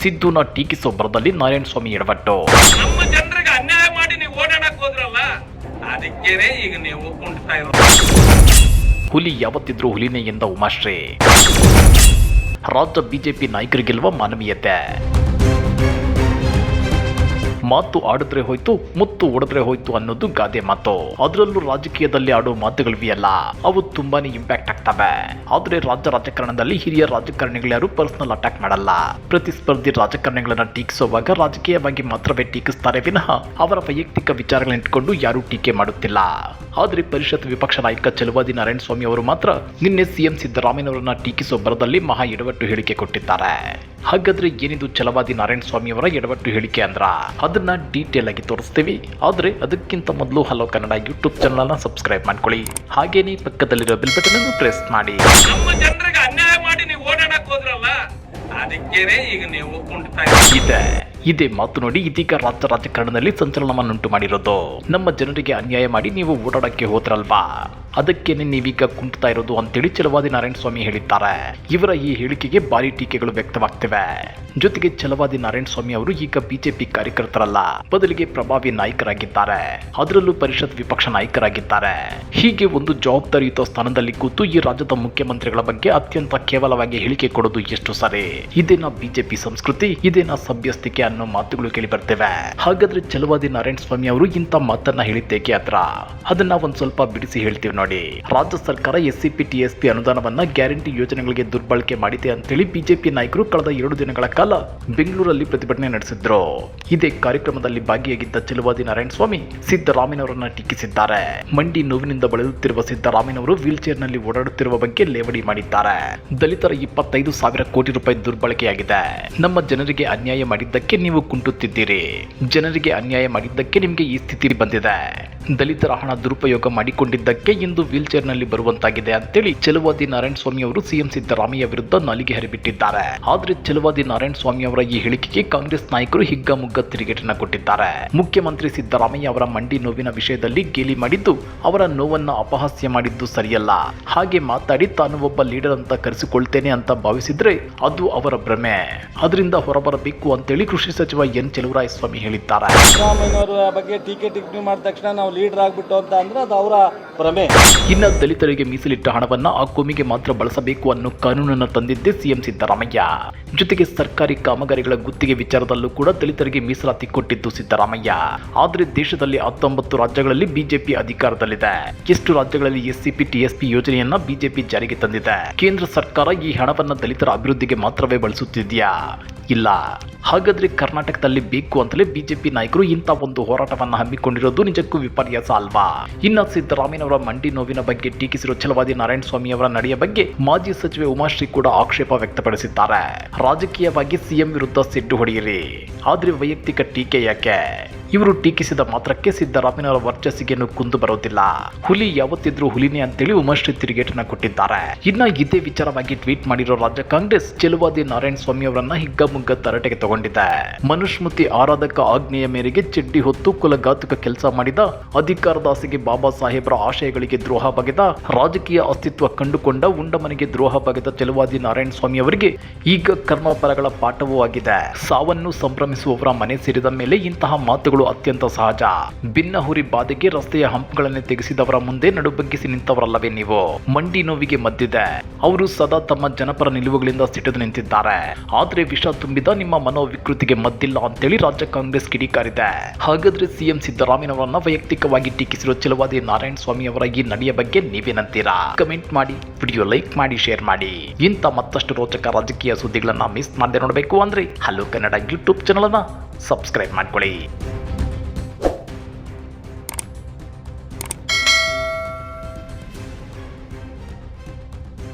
ಸಿದ್ದುನ ಟೀಕಿಸೋ ಬರದಲ್ಲಿ ನಾರಾಯಣ ಸ್ವಾಮಿ ಎಡವಟ್ಟು. ನಮ್ಮ ಜನರಿಗೆ ಅನ್ಯಾಯ ಮಾಡಿ ನೀವು ಓಡಾಡಕ್ ಹೋದ್ರಲ್ಲ ಅದಕ್ಕೇನೆ ಈಗ ನೀವು ಕುಂಟ್ತಾ ಇರೋದು. ಹುಲಿ ಯಾವತ್ತಿದ್ರೂ ಹುಲಿನೇ ಎಂದ ಉಮಾಶ್ರೀ. ರಾಜ್ಯ ಬಿಜೆಪಿ ನಾಯಕರಿಗಿಲ್ವ ಮಾನವೀಯತೆ. ಮಾತು ಆಡಿದ್ರೆ ಹೋಯ್ತು, ಮುತ್ತು ಒಡೆದ್ರೆ ಹೋಯ್ತು ಅನ್ನೋದು ಗಾದೆ ಮಾತು. ಅದರಲ್ಲೂ ರಾಜಕೀಯದಲ್ಲಿ ಆಡೋ ಮಾತುಗಳಿವೆಯಲ್ಲ, ಅವು ತುಂಬಾನೇ ಇಂಪ್ಯಾಕ್ಟ್ ಆಗ್ತವೆ. ಆದ್ರೆ ರಾಜ್ಯ ರಾಜಕಾರಣದಲ್ಲಿ ಹಿರಿಯ ರಾಜಕಾರಣಿಗಳು ಯಾರು ಪರ್ಸನಲ್ ಅಟ್ಯಾಕ್ ಮಾಡಲ್ಲ. ಪ್ರತಿಸ್ಪರ್ಧಿ ರಾಜಕಾರಣಿಗಳನ್ನ ಟೀಕಿಸುವಾಗ ರಾಜಕೀಯವಾಗಿ ಮಾತ್ರವೇ ಟೀಕಿಸ್ತಾರೆ ವಿನಃ ಅವರ ವೈಯಕ್ತಿಕ ವಿಚಾರಗಳನ್ನ ಇಟ್ಕೊಂಡು ಯಾರೂ ಟೀಕೆ ಮಾಡುತ್ತಿಲ್ಲ. ಆದ್ರೆ ಪರಿಷತ್ ವಿಪಕ್ಷ ನಾಯಕ ಚಲುವಾದಿ ನಾರಾಯಣ ಸ್ವಾಮಿ ಅವರು ಮಾತ್ರ ನಿನ್ನೆ ಸಿಎಂ ಸಿದ್ದರಾಮಯ್ಯನವರನ್ನ ಟೀಕಿಸೋ ಬರದಲ್ಲಿ ಮಹಾ ಎಡವಟ್ಟು ಹೇಳಿಕೆ ಕೊಟ್ಟಿದ್ದಾರೆ. ಹಾಗಾದ್ರೆ ಏನಿದು ಚಲವಾದಿ ನಾರಾಯಣ ಸ್ವಾಮಿ ಅವರ ಎಡವಟ್ಟು ಹೇಳಿಕೆ ಅಂದ್ರ? ಅದನ್ನ ಡೀಟೇಲ್ ಆಗಿ ತೋರಿಸ್ತೀವಿ. ಆದರೆ ಅದಕ್ಕಿಂತ ಮೊದಲು ಹಲೋ ಕನ್ನಡ ಯೂಟ್ಯೂಬ್ ಚಾನಲ್ನ ಸಬ್ಸ್ಕ್ರೈಬ್ ಮಾಡ್ಕೊಳ್ಳಿ. ಹಾಗೇನೇ ಪಕ್ಕದಲ್ಲಿರೋ ಬಿಲ್ ಬಟನ್ ಅನ್ನು ಪ್ರೆಸ್ ಮಾಡಿ. ಜನರಿಗೆ ಅನ್ಯಾಯ ಮಾಡಿ ನೀವು ಓಡಾಡಕ್ ಹೋದ್ರಲ್ಲ ಅದಕ್ಕೇನೆ ಈಗ ನೀವು ಕುಂಟ್ತಾ ಇರೋದು ಇದೆ. ಇದೇ ಮಾತು ನೋಡಿ ಇದೀಗ ರಾಜ್ಯ ರಾಜಕಾರಣದಲ್ಲಿ ಸಂಚಲನವನ್ನುಂಟು ಮಾಡಿರೋದು. ನಮ್ಮ ಜನರಿಗೆ ಅನ್ಯಾಯ ಮಾಡಿ ನೀವು ಓಡಾಡಕ್ಕೆ ಹೋದ್ರಲ್ವಾ? ಅದಕ್ಕೇನೆ ನೀವೀಗ ಕುಂಟ್ತಾ ಇರೋದು ಅಂತೇಳಿ ಚಲವಾದಿ ನಾರಾಯಣ ಸ್ವಾಮಿ ಹೇಳಿದ್ದಾರೆ. ಇವರ ಈ ಹೇಳಿಕೆಗೆ ಭಾರಿ ಟೀಕೆಗಳು ವ್ಯಕ್ತವಾಗ್ತಿವೆ. ಜೊತೆಗೆ ಛಲವಾದಿ ನಾರಾಯಣ ಸ್ವಾಮಿ ಅವರು ಈಗ ಬಿಜೆಪಿ ಕಾರ್ಯಕರ್ತರಲ್ಲ, ಬದಲಿಗೆ ಪ್ರಭಾವಿ ನಾಯಕರಾಗಿದ್ದಾರೆ. ಅದರಲ್ಲೂ ಪರಿಷತ್ ವಿಪಕ್ಷ ನಾಯಕರಾಗಿದ್ದಾರೆ. ಹೀಗೆ ಒಂದು ಜವಾಬ್ದಾರಿಯುತ ಸ್ಥಾನದಲ್ಲಿ ಕೂತು ಈ ರಾಜ್ಯದ ಮುಖ್ಯಮಂತ್ರಿಗಳ ಬಗ್ಗೆ ಅತ್ಯಂತ ಕೇವಲವಾಗಿ ಹೇಳಿಕೆ ಕೊಡೋದು ಎಷ್ಟು ಸರಿ? ಇದೇನಾ ಬಿಜೆಪಿ ಸಂಸ್ಕೃತಿ, ಇದೇನಾ ಸಭ್ಯಸ್ತಿಕೆ ಅನ್ನೋ ಮಾತುಗಳು ಕೇಳಿ ಬರ್ತೇವೆ ಹಾಗಾದ್ರೆ ಚಲವಾದಿ ನಾರಾಯಣ ಸ್ವಾಮಿ ಅವರು ಇಂಥ ಮಾತನ್ನ ಹೇಳಿದ್ದೇಕೆ ಹತ್ರ? ಅದನ್ನ ಒಂದ್ ಸ್ವಲ್ಪ ಬಿಡಿಸಿ ಹೇಳ್ತೀವಿ ನೋಡಿ. ರಾಜ್ಯ ಸರ್ಕಾರ ಎಸ್ಸಿಪಿ ಟಿಎಸ್ಪಿ ಅನುದಾನವನ್ನ ಗ್ಯಾರಂಟಿ ಯೋಜನೆಗಳಿಗೆ ದುರ್ಬಳಕೆ ಮಾಡಿದೆ ಅಂತೇಳಿ ಬಿಜೆಪಿ ನಾಯಕರು ಕಳೆದ ಎರಡು ದಿನಗಳ ಕಾಲ ಬೆಂಗಳೂರಲ್ಲಿ ಪ್ರತಿಭಟನೆ ನಡೆಸಿದ್ರು. ಇದೇ ಕಾರ್ಯಕ್ರಮದಲ್ಲಿ ಭಾಗಿಯಾಗಿದ್ದ ಚಲುವಾದಿ ನಾರಾಯಣ ಸ್ವಾಮಿ ಸಿದ್ದರಾಮಯ್ಯನವರನ್ನ ಟೀಕಿಸಿದ್ದಾರೆ. ಮಂಡಿ ನೋವಿನಿಂದ ಬಳಲುತ್ತಿರುವ ಸಿದ್ದರಾಮಯ್ಯನವರು ವೀಲ್ ಚೇರ್ನಲ್ಲಿ ಓಡಾಡುತ್ತಿರುವ ಬಗ್ಗೆ ಲೇವಡಿ ಮಾಡಿದ್ದಾರೆ. ದಲಿತರ ಇಪ್ಪತ್ತೈದು ಸಾವಿರ ಕೋಟಿ ರೂಪಾಯಿ ದುರ್ಬಳಕೆಯಾಗಿದೆ. ನಮ್ಮ ಜನರಿಗೆ ಅನ್ಯಾಯ ಮಾಡಿದ್ದಕ್ಕೆ ನೀವು ಕುಂಟುತ್ತಿದ್ದೀರಿ. ಜನರಿಗೆ ಅನ್ಯಾಯ ಮಾಡಿದ್ದಕ್ಕೆ ನಿಮಗೆ ಈ ಸ್ಥಿತಿ ಬಂದಿದೆ. ದಲಿತರ ಹಣ ದುರುಪಯೋಗ ಮಾಡಿಕೊಂಡಿದ್ದಕ್ಕೆ ಇಂದು ವೀಲ್ ಚೇರ್ನಲ್ಲಿ ಬರುವಂತಾಗಿದೆ ಅಂತೇಳಿ ಚಲುವಾದಿ ನಾರಾಯಣ ಸ್ವಾಮಿ ಅವರು ಸಿಎಂ ಸಿದ್ದರಾಮಯ್ಯ ವಿರುದ್ಧ ನಾಲಿಗೆ ಹರಿಬಿಟ್ಟಿದ್ದಾರೆ. ಆದ್ರೆ ಚಲುವಾದಿ ನಾರಾಯಣ ಸ್ವಾಮಿ ಅವರ ಈ ಹೇಳಿಕೆಗೆ ಕಾಂಗ್ರೆಸ್ ನಾಯಕರು ಹಿಗ್ಗಾಮುಗ್ಗ ತಿರುಗೇಟನ್ನ ಕೊಟ್ಟಿದ್ದಾರೆ. ಮುಖ್ಯಮಂತ್ರಿ ಸಿದ್ದರಾಮಯ್ಯ ಅವರ ಮಂಡಿ ನೋವಿನ ವಿಷಯದಲ್ಲಿ ಗೇಲಿ ಮಾಡಿದ್ದು ಅವರ ನೋವನ್ನು ಅಪಹಾಸ್ಯ ಮಾಡಿದ್ದು ಸರಿಯಲ್ಲ. ಹಾಗೆ ಮಾತಾಡಿ ತಾನು ಒಬ್ಬ ಲೀಡರ್ ಅಂತ ಕರೆಸಿಕೊಳ್ತೇನೆ ಅಂತ ಭಾವಿಸಿದ್ರೆ ಅದು ಅವರ ಭ್ರಮೆ. ಅದರಿಂದ ಹೊರಬರಬೇಕು ಅಂತೇಳಿ ಕೃಷಿ ಸಚಿವ ಎನ್ ಸ್ವಾಮಿ ಹೇಳಿದ್ದಾರೆ. ಸಿದ್ದರಾಮಯ್ಯನವರ ಬಗ್ಗೆ ಟೀಕೆ ಟಿಪ್ಪಣಿ ಮಾಡಿದ ತಕ್ಷಣ ನಾವು ಲೀಡರ್ ಆಗ್ಬಿಟ್ಟು ಅಂತ ಅಂದ್ರೆ ಅದು ಅವರ ಭ್ರಮೆ. ಇನ್ನ ದಲಿತರಿಗೆ ಮೀಸಲಿಟ್ಟ ಹಣವನ್ನ ಆ ಕೋಮಿಗೆ ಮಾತ್ರ ಬಳಸಬೇಕು ಅನ್ನೋ ಕಾನೂನನ್ನ ತಂದಿದ್ದೆ ಸಿಎಂ ಸಿದ್ದರಾಮಯ್ಯ. ಜೊತೆಗೆ ಸರ್ಕಾರಿ ಕಾಮಗಾರಿಗಳ ಗುತ್ತಿಗೆ ವಿಚಾರದಲ್ಲೂ ಕೂಡ ದಲಿತರಿಗೆ ಮೀಸಲಾತಿ ಕೊಟ್ಟಿದ್ದು ಸಿದ್ದರಾಮಯ್ಯ. ಆದರೆ ದೇಶದಲ್ಲಿ ಹತ್ತೊಂಬತ್ತು ರಾಜ್ಯಗಳಲ್ಲಿ ಬಿಜೆಪಿ ಅಧಿಕಾರದಲ್ಲಿದೆ. ಎಷ್ಟು ರಾಜ್ಯಗಳಲ್ಲಿ ಎಸ್ಸಿಪಿ, ಟಿಎಸ್ಪಿ ಯೋಜನೆಯನ್ನ ಬಿಜೆಪಿ ಜಾರಿಗೆ ತಂದಿದೆ? ಕೇಂದ್ರ ಸರ್ಕಾರ ಈ ಹಣವನ್ನ ದಲಿತರ ಅಭಿವೃದ್ಧಿಗೆ ಮಾತ್ರವೇ ಬಳಸುತ್ತಿದೆಯಾ? ಇಲ್ಲ. ಹಾಗಾದ್ರೆ ಕರ್ನಾಟಕದಲ್ಲಿ ಬೇಕು ಅಂತಲೇ ಬಿಜೆಪಿ ನಾಯಕರು ಇಂಥ ಒಂದು ಹೋರಾಟವನ್ನ ಹಮ್ಮಿಕೊಂಡಿರೋದು ನಿಜಕ್ಕೂ ವಿಪರ್ಯಾಸ ಅಲ್ವಾ? ಇನ್ನ ಸಿದ್ದರಾಮಯ್ಯನವರ ಮಂಡಿ ನೋವಿನ ಬಗ್ಗೆ ಟೀಕಿಸಿರುವ ಛಲವಾದಿ ನಾರಾಯಣ ಸ್ವಾಮಿ ಅವರ ನಡೆಯ ಬಗ್ಗೆ ಮಾಜಿ ಸಚಿವೆ ಉಮಾಶ್ರೀ ಕೂಡ ಆಕ್ಷೇಪ ವ್ಯಕ್ತಪಡಿಸಿದ್ದಾರೆ. ರಾಜಕೀಯವಾಗಿ ಸಿಎಂ ವಿರುದ್ಧ ಸಿಟ್ಟು ಹೊಡೆಯಿರಿ. ಆದ್ರೆ ವೈಯಕ್ತಿಕ ಟೀಕೆ ಯಾಕೆ? ಇವರು ಟೀಕಿಸಿದ ಮಾತ್ರಕ್ಕೆ ಸಿದ್ದರಾಮಯ್ಯನವರ ವರ್ಚಸ್ಸಿಗೇನು ಕುಂದು ಬರೋದಿಲ್ಲ ಹುಲಿ ಯಾವತ್ತಿದ್ರೂ ಹುಲಿನೇ ಅಂತೇಳಿ ಉಮಾಶ್ರೀ ತಿರುಗೇಟನ್ನ ಕೊಟ್ಟಿದ್ದಾರೆ. ಇನ್ನ ಇದೇ ವಿಚಾರವಾಗಿ ಟ್ವೀಟ್ ಮಾಡಿರೋ ರಾಜ್ಯ ಕಾಂಗ್ರೆಸ್ ಚೆಲುವಾದಿ ನಾರಾಯಣ ಸ್ವಾಮಿ ಅವರನ್ನ ಹಿಗ್ಗಮುಗ್ಗ ತರಟೆಗೆ ತಗೊಂಡಿದೆ. ಮನುಸ್ಮೃತಿ ಆರಾಧಕ ಆಜ್ಞೆಯ ಮೇರೆಗೆ ಚೆಡ್ಡಿ ಹೊತ್ತು ಕುಲಘಾತುಕ ಕೆಲಸ ಮಾಡಿದ ಅಧಿಕಾರದಾಸಿಗೆ ಬಾಬಾ ಸಾಹೇಬರ ಆಶಯಗಳಿಗೆ ದ್ರೋಹ ಬಗೆದ ರಾಜಕೀಯ ಅಸ್ತಿತ್ವ ಕಂಡುಕೊಂಡ ಉಂಡಮನೆಗೆ ದ್ರೋಹ ಬಗೆದ ಚೆಲುವಾದಿ ನಾರಾಯಣ ಸ್ವಾಮಿ ಅವರಿಗೆ ಈಗ ಕರ್ಮಪರಗಳ ಪಾಠವೂ ಆಗಿದೆ. ಸಾವನ್ನು ಸಂಭ್ರಮಿಸುವವರ ಮನೆ ಸೇರಿದ ಮೇಲೆ ಇಂತಹ ಮಾತುಗಳು ಅತ್ಯಂತ ಸಹಜ. ಭಿನ್ನ ಹುರಿ ಬಾಧೆಗೆ ರಸ್ತೆಯ ಹಂಪ್ಗಳನ್ನೇ ತೆಗೆಸಿದವರ ಮುಂದೆ ನಡುಬಗ್ಗಿಸಿ ನಿಂತವರಲ್ಲವೇ ನೀವು? ಮಂಡಿ ನೋವಿಗೆ ಮದ್ದಿದೆ. ಅವರು ಸದಾ ತಮ್ಮ ಜನಪರ ನಿಲುವುಗಳಿಂದ ಸಿಟಿದು ನಿಂತಿದ್ದಾರೆ. ಆದ್ರೆ ವಿಷ ತುಂಬಿದ ನಿಮ್ಮ ಮನೋವಿಕೃತಿಗೆ ಮದ್ದಿಲ್ಲ ಅಂತೇಳಿ ರಾಜ್ಯ ಕಾಂಗ್ರೆಸ್ ಕಿಡಿಕಾರಿದೆ. ಹಾಗಾದ್ರೆ ಸಿಎಂ ಸಿದ್ದರಾಮಯ್ಯನವರನ್ನ ವೈಯಕ್ತಿಕವಾಗಿ ಟೀಕಿಸಿರುವ ಚಲುವಾದಿ ನಾರಾಯಣ ಸ್ವಾಮಿ ಅವರ ಈ ನಡೆಯ ಬಗ್ಗೆ ನೀವೇನಂತೀರಾ? ಕಮೆಂಟ್ ಮಾಡಿ, ವಿಡಿಯೋ ಲೈಕ್ ಮಾಡಿ, ಶೇರ್ ಮಾಡಿ. ಇಂಥ ಮತ್ತಷ್ಟು ರೋಚಕ ರಾಜಕೀಯ ಸುದ್ದಿಗಳನ್ನ ಮಿಸ್ ಮಾಡದೆ ನೋಡಬೇಕು ಅಂದ್ರೆ ಹಲೋ ಕನ್ನಡ ಯೂಟ್ಯೂಬ್ ಚಾನಲ್ ಅನ್ನ ಸಬ್ಸ್ಕ್ರೈಬ್ ಮಾಡ್ಕೊಳ್ಳಿ.